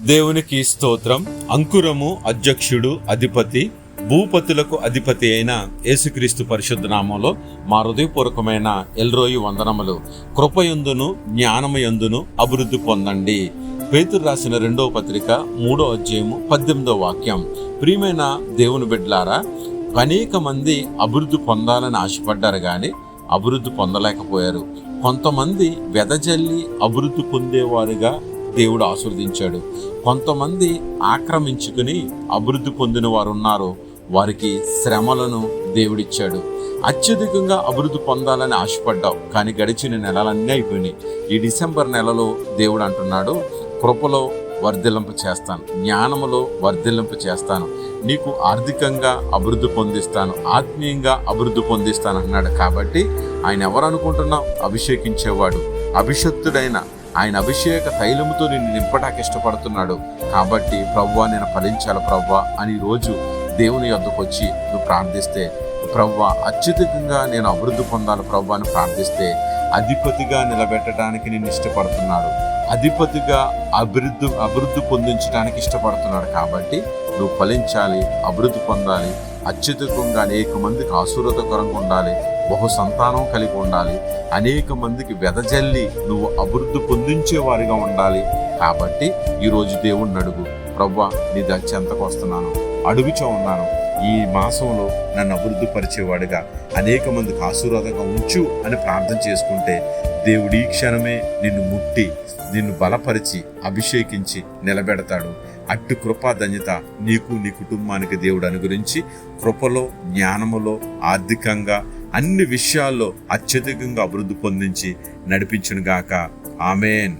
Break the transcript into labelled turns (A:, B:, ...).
A: దేవునికి స్తోత్రం. అంకురము అధ్యక్షుడు అధిపతి భూపతులకు అధిపతి అయిన యేసుక్రీస్తు పరిశుద్ధ నామంలో మా హృదయపూర్వకమైన ఎల్రోయి వందనములు. కృపయందును జ్ఞానమయందును అభివృద్ధి పొందండి. పేతురు రాసిన రెండవ పత్రిక మూడో అధ్యాయము పద్దెనిమిదో వాక్యం. ప్రియమైన దేవుని బిడ్డలారా అనేక మంది అభివృద్ధి పొందాలని ఆశపడ్డారు కానీ అభివృద్ధి పొందలేకపోయారు. కొంతమంది వెదజల్లి అభివృద్ధి పొందేవారుగా దేవుడు ఆశీర్వదించాడు. కొంతమంది ఆక్రమించుకుని అభివృద్ధి పొందిన వారు ఉన్నారు వారికి శ్రమలను దేవుడిచ్చాడు. అత్యధికంగా అభివృద్ధి పొందాలని ఆశపడ్డావు. కానీ గడిచిన నెలలన్నీ అయిపోయినాయి. ఈ డిసెంబర్ నెలలో దేవుడు అంటున్నాడు కృపలో వర్ధిల్లింపు చేస్తాను. జ్ఞానములో వర్ధిల్లింపు చేస్తాను. నీకు ఆర్థికంగా అభివృద్ధి పొందిస్తాను. ఆత్మీయంగా అభివృద్ధి పొందిస్తాను అన్నాడు. కాబట్టి ఆయన ఎవరు అనుకుంటున్నావు అభిషేకించేవాడు. అభిషక్తుడైన ఆయన అభిషేక తైలముతో నిన్ను నింపడానికి ఇష్టపడుతున్నాడు. కాబట్టి ప్రవ్వా నేను ఫలించాలి ప్రవ్వా అని రోజు దేవుని యొద్దకు వచ్చి నువ్వు ప్రార్థిస్తే ప్రవ్వా అత్యధికంగా నేను అభివృద్ధి పొందాలి ప్రవ్వా అని ప్రార్థిస్తే అధిపతిగా నిలబెట్టడానికి నేను ఇష్టపడుతున్నాడు. అధిపతిగా అభివృద్ధి అభివృద్ధి పొందించడానికి ఇష్టపడుతున్నాడు. కాబట్టి నువ్వు ఫలించాలి అభివృద్ధి పొందాలి అత్యధికంగా అనేక మందికి ఆశీర్వదకరంగా ఉండాలి. బహు సంతానం కలిగి ఉండాలి. అనేక మందికి వెదజల్లి నువ్వు అభివృద్ధి పొందించేవారిగా ఉండాలి. కాబట్టి ఈరోజు దేవుణ్ణి అడుగు. ప్రవ్వా నీ దచ్చి ఎంతకు వస్తున్నాను. అడుగుచో ఉన్నాను. ఈ మాసంలో నన్ను అభివృద్ధి పరిచేవాడిగా. అనేక మందికి ఆశీర్వాదంగా ఉంచు అని ప్రార్థన చేసుకుంటే దేవుడు ఈ క్షణమే నిన్ను ముట్టి నిన్ను బలపరిచి అభిషేకించి నిలబెడతాడు. అట్టు కృపా ధన్యత నీకు నీ కుటుంబానికి దేవుడు అనుగురించి కృపలో జ్ఞానములో ఆర్థికంగా అన్ని విషయాల్లో అత్యధికంగా అభివృద్ధి పొందించి నడిపించునుగాక. ఆమెన్.